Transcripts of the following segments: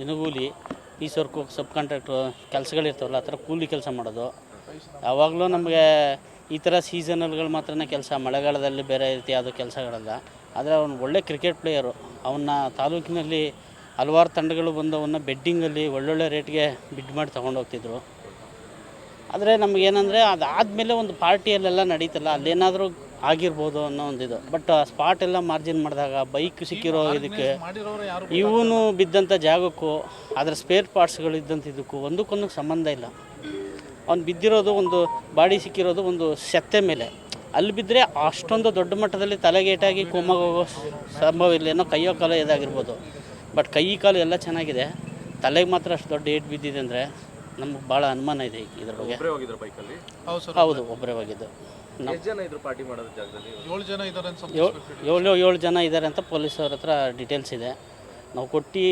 ದಿನಗೂಲಿ piece work ಸಬ್ contractor ಕೆಲಸಗಳಿರ್ತಾವಲ್ಲ, ಆ ಥರ ಕೂಲಿ ಕೆಲಸ ಮಾಡೋದು. ಯಾವಾಗಲೂ ನಮಗೆ ಈ ಥರ ಸೀಸನಲ್ಗಳು ಮಾತ್ರ ಕೆಲಸ, ಮಳೆಗಾಲದಲ್ಲಿ ಬೇರೆ ರೀತಿ ಯಾವುದೋ ಕೆಲಸಗಳಲ್ಲ. ಆದರೆ ಅವನು ಒಳ್ಳೆ ಕ್ರಿಕೆಟ್ ಪ್ಲೇಯರು. ಅವನ್ನ ತಾಲೂಕಿನಲ್ಲಿ ಹಲವಾರು ತಂಡಗಳು ಬಂದು ಅವನ್ನ ಬೆಡ್ಡಿಂಗಲ್ಲಿ ಒಳ್ಳೊಳ್ಳೆ ರೇಟ್ಗೆ ಬಿಡ್ ಮಾಡಿ ತೊಗೊಂಡು ಹೋಗ್ತಿದ್ರು. ಆದರೆ ನಮಗೇನಂದರೆ ಅದಾದಮೇಲೆ ಒಂದು ಪಾರ್ಟಿಯಲ್ಲೆಲ್ಲ ನಡೀತಲ್ಲ, ಅಲ್ಲೇನಾದರೂ ಆಗಿರ್ಬೋದು ಅನ್ನೋ ಒಂದಿದು ಬಟ್ ಸ್ಪಾಟ್ ಎಲ್ಲ ಮಾರ್ಜಿನ್ ಮಾಡಿದಾಗ ಬೈಕ್ ಸಿಕ್ಕಿರೋ ಇದಕ್ಕೆ ಇವನು ಬಿದ್ದಂಥ ಜಾಗಕ್ಕೂ ಅದರ ಸ್ಪೇರ್ ಪಾರ್ಟ್ಸ್ಗಳು ಇದ್ದಂಥ ಇದಕ್ಕೂ ಒಂದಕ್ಕೊಂದು ಸಂಬಂಧ ಇಲ್ಲ. ಅವ್ನು ಬಿದ್ದಿರೋದು ಒಂದು ಬಾಡಿ ಸಿಕ್ಕಿರೋದು ಒಂದು ಸೆತ್ತೆ ಮೇಲೆ. ಅಲ್ಲಿ ಬಿದ್ದರೆ ಅಷ್ಟೊಂದು ದೊಡ್ಡ ಮಟ್ಟದಲ್ಲಿ ತಲೆಗೇಟಾಗಿ ಹೋಗೋ ಸಂಭವ ಇಲ್ಲ. ಏನೋ ಕೈಯೋ ಕಾಲು ಇದಾಗಿರ್ಬೋದು. ಬಟ್ ಕೈ ಕಾಲು ಎಲ್ಲ ಚೆನ್ನಾಗಿದೆ. ತಲೆಗೆ ಮಾತ್ರ ಅಷ್ಟು ದೊಡ್ಡ ಏಟ್ ಬಿದ್ದಿದೆ ಅಂದರೆ ನಮ್ಗೆ ಭಾಳ ಅನುಮಾನ ಇದೆ ಇದ್ರ ಬಗ್ಗೆ. ಒಬ್ಬರೇ ಹೋಗಿದ್ರು ಬೈಕಲ್ಲಿ ಹೌದು ಸರ್. ಹೌದು ಒಬ್ಬರೇ ಹೋಗಿದ್ದು. ನಾವು ಎಷ್ಟು ಜನ ಇದ್ರು ಪಾರ್ಟಿ ಮಾಡೋದ್ರ ಜಾಗದಲ್ಲಿ? ಏಳು ಜನ ಇದ್ದಾರೆ ಅಂತ ಏಳು ಏಳು ಏಳು ಜನ ಇದ್ದಾರೆ ಅಂತ ಪೊಲೀಸವ್ರ ಹತ್ರ ಡೀಟೇಲ್ಸ್ ಇದೆ. ನಾವು ಕೊಟ್ಟಿ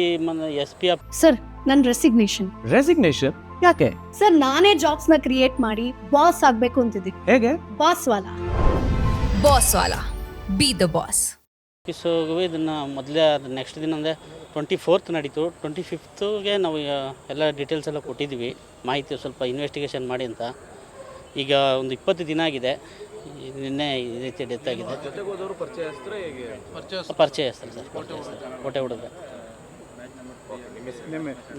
ಎಸ್ ಪಿ ಆಫ್ ಸರ್ ನನ್ನ ರೆಸಿಗ್ನೇಷನ್ ರೆಸಿಗ್ನೇಷನ್ ಯಾಕೆ? ಸರ್ ನಾನೇ ಜಾಬ್ಸ್ನ ಕ್ರಿಯೇಟ್ ಮಾಡಿ ಬಾಸ್ ಆಗ್ಬೇಕು ಅಂತಿದ್ದೀನಿ ಹೇಗೆ? ಬಾಸ್ ವಾಲಾ. ಬಾಸ್ ವಾಲಾ. ಬಿ ದ ಬಾಸ್ ಆಫೀಸಿಗೂ ಇದನ್ನು ಮೊದಲೇ ಅದು ನೆಕ್ಸ್ಟ್ ದಿನ ಅಂದರೆ ಟ್ವೆಂಟಿ ಫೋರ್ತ್ ನಡೀತು. ಟ್ವೆಂಟಿ ಫಿಫ್ತ್ಗೆ ನಾವು ಈಗ ಎಲ್ಲ ಡೀಟೇಲ್ಸ್ ಎಲ್ಲ ಕೊಟ್ಟಿದ್ವಿ ಮಾಹಿತಿ ಸ್ವಲ್ಪ ಇನ್ವೆಸ್ಟಿಗೇಷನ್ ಮಾಡಿ ಅಂತ. ಈಗ ಒಂದು ಇಪ್ಪತ್ತು ದಿನ ಆಗಿದೆ. ಈ ನಿನ್ನೆ ಈ ರೀತಿ ಡೆತ್ ಆಗಿದೆ. ಪರಿಚಯ ಪರಿಚಯ ಸರ್ ಸರ್ ಕೋಟೆ ಹುಡುಗ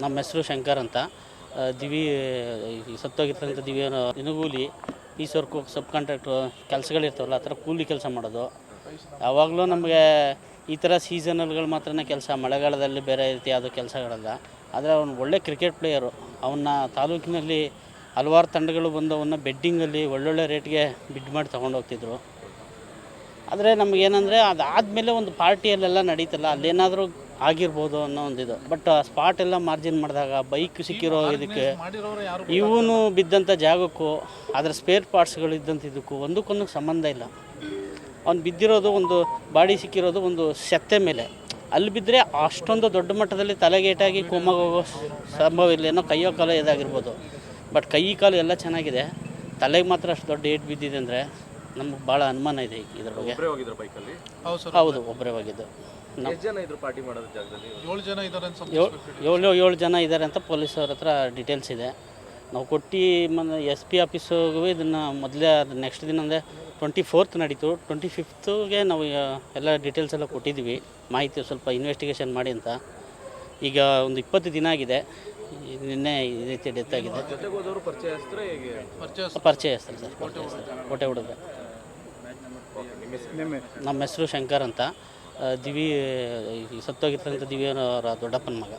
ನಮ್ಮ ಹೆಸರು ಶಂಕರ್ ಅಂತ. ದಿವಿ ಈ ಸತ್ತೋಗಿರ್ತಕ್ಕಂಥ ದಿವ್ಯ ದಿನಗೂಲಿ ಪೀಸ್ ವರ್ಕು ಸಬ್ ಕಾಂಟ್ರಾಕ್ಟ್ರು ಕೆಲಸಗಳಿರ್ತಾವಲ್ಲ ಆ ಥರ ಕೂಲಿ ಕೆಲಸ ಮಾಡೋದು. ಯಾವಾಗಲೂ ನಮಗೆ ಈ ಥರ ಸೀಸನಲ್ಗಳು ಮಾತ್ರನೇ ಕೆಲಸ ಮಳೆಗಾಲದಲ್ಲಿ ಬೇರೆ ರೀತಿ ಯಾವುದೋ ಕೆಲಸಗಳಲ್ಲ. ಆದರೆ ಅವನು ಒಳ್ಳೆ ಕ್ರಿಕೆಟ್ ಪ್ಲೇಯರು. ಅವನ್ನ ತಾಲೂಕಿನಲ್ಲಿ ಹಲವಾರು ತಂಡಗಳು ಬಂದು ಅವನ್ನ ಬೆಡ್ಡಿಂಗಲ್ಲಿ ಒಳ್ಳೊಳ್ಳೆ ರೇಟ್ಗೆ ಬಿಡ್ ಮಾಡಿ ತೊಗೊಂಡು ಹೋಗ್ತಿದ್ರು. ಆದರೆ ನಮಗೇನಂದರೆ ಅದಾದಮೇಲೆ ಒಂದು ಪಾರ್ಟಿಯಲ್ಲೆಲ್ಲ ನಡೀತಲ್ಲ ಅಲ್ಲೇನಾದರೂ ಆಗಿರ್ಬೋದು ಅನ್ನೋ ಒಂದಿದು ಬಟ್ ಸ್ಪಾಟ್ ಎಲ್ಲ ಮಾರ್ಜಿನ್ ಮಾಡಿದಾಗ ಬೈಕ್ ಸಿಕ್ಕಿರೋ ಇದಕ್ಕೆ ಇವನು ಬಿದ್ದಂಥ ಜಾಗಕ್ಕೂ ಅದರ ಸ್ಪೇರ್ ಪಾರ್ಟ್ಸ್ಗಳು ಇದ್ದಂಥ ಇದಕ್ಕೂ ಒಂದಕ್ಕೊಂದು ಸಂಬಂಧ ಇಲ್ಲ. ಅವ್ನು ಬಿದ್ದಿರೋದು ಒಂದು ಬಾಡಿ ಸಿಕ್ಕಿರೋದು ಒಂದು ಸೆತ್ತೆ ಮೇಲೆ. ಅಲ್ಲಿ ಬಿದ್ದರೆ ಅಷ್ಟೊಂದು ದೊಡ್ಡ ಮಟ್ಟದಲ್ಲಿ ತಲೆಗೇಟಾಗಿ ಕೋಮಾಗ ಹೋಗೋ ಸಂಭವ ಇಲ್ಲ. ಏನೋ ಕೈಯೋ ಕಾಲು ಇದಾಗಿರ್ಬೋದು. ಬಟ್ ಕೈ ಕಾಲು ಎಲ್ಲ ಚೆನ್ನಾಗಿದೆ. ತಲೆಗೆ ಮಾತ್ರ ಅಷ್ಟು ದೊಡ್ಡ ಏಟ್ ಬಿದ್ದಿದೆ ಅಂದರೆ ನಮ್ಗೆ ಭಾಳ ಅನುಮಾನ ಇದೆ ಇದ್ರ ಬಗ್ಗೆ. ಒಬ್ಬರೇ ಹೋಗಿದ್ರು ಬೈಕಲ್ಲಿ ಹೌದು ಸರ್ ಹೌದು ಒಬ್ಬರೇ ಹೋಗಿದ್ದು. ಎಷ್ಟು ಜನ ಇದ್ರು ಪಾರ್ಟಿ ಮಾಡೋದ್ರ ಜಾಗದಲ್ಲಿ? ಏಳು ಜನ ಇದ್ದಾರೆ ಅಂತ ಏಳು ಜನ ಇದ್ದಾರೆ ಅಂತ ಪೊಲೀಸವ್ರ ಹತ್ರ ಡೀಟೇಲ್ಸ್ ಇದೆ. ನಾವು ಕೊಟ್ಟು ಮ ಎಸ್ ಪಿ ಆಫೀಸಿಗೂ ಇದನ್ನು ಮೊದಲೇ ಅದು ನೆಕ್ಸ್ಟ್ ದಿನ ಅಂದರೆ ಟ್ವೆಂಟಿ ಫೋರ್ತ್ ನಡೀತು. ಟ್ವೆಂಟಿ ಫಿಫ್ತ್ಗೆ ನಾವು ಎಲ್ಲ ಡೀಟೇಲ್ಸ್ ಎಲ್ಲ ಕೊಟ್ಟಿದ್ವಿ ಮಾಹಿತಿ ಸ್ವಲ್ಪ ಇನ್ವೆಸ್ಟಿಗೇಷನ್ ಮಾಡಿ ಅಂತ. ಈಗ ಒಂದು ಇಪ್ಪತ್ತು ದಿನ ಆಗಿದೆ. ನಿನ್ನೆ ಈ ರೀತಿ ಡೆತ್ ಆಗಿದೆ. ಪರಿಚಯ ಸರ್. ಕೋಟೆ ಹುಡುಗ. ನಮ್ಮ ಹೆಸರು ಶಂಕರ್ ಅಂತ. ದಿವಿ ಈ ಸತ್ತೋಗಿರ್ತಕ್ಕಂಥ ದಿವ್ಯನವರ ದೊಡ್ಡಪ್ಪನ ಮಗ.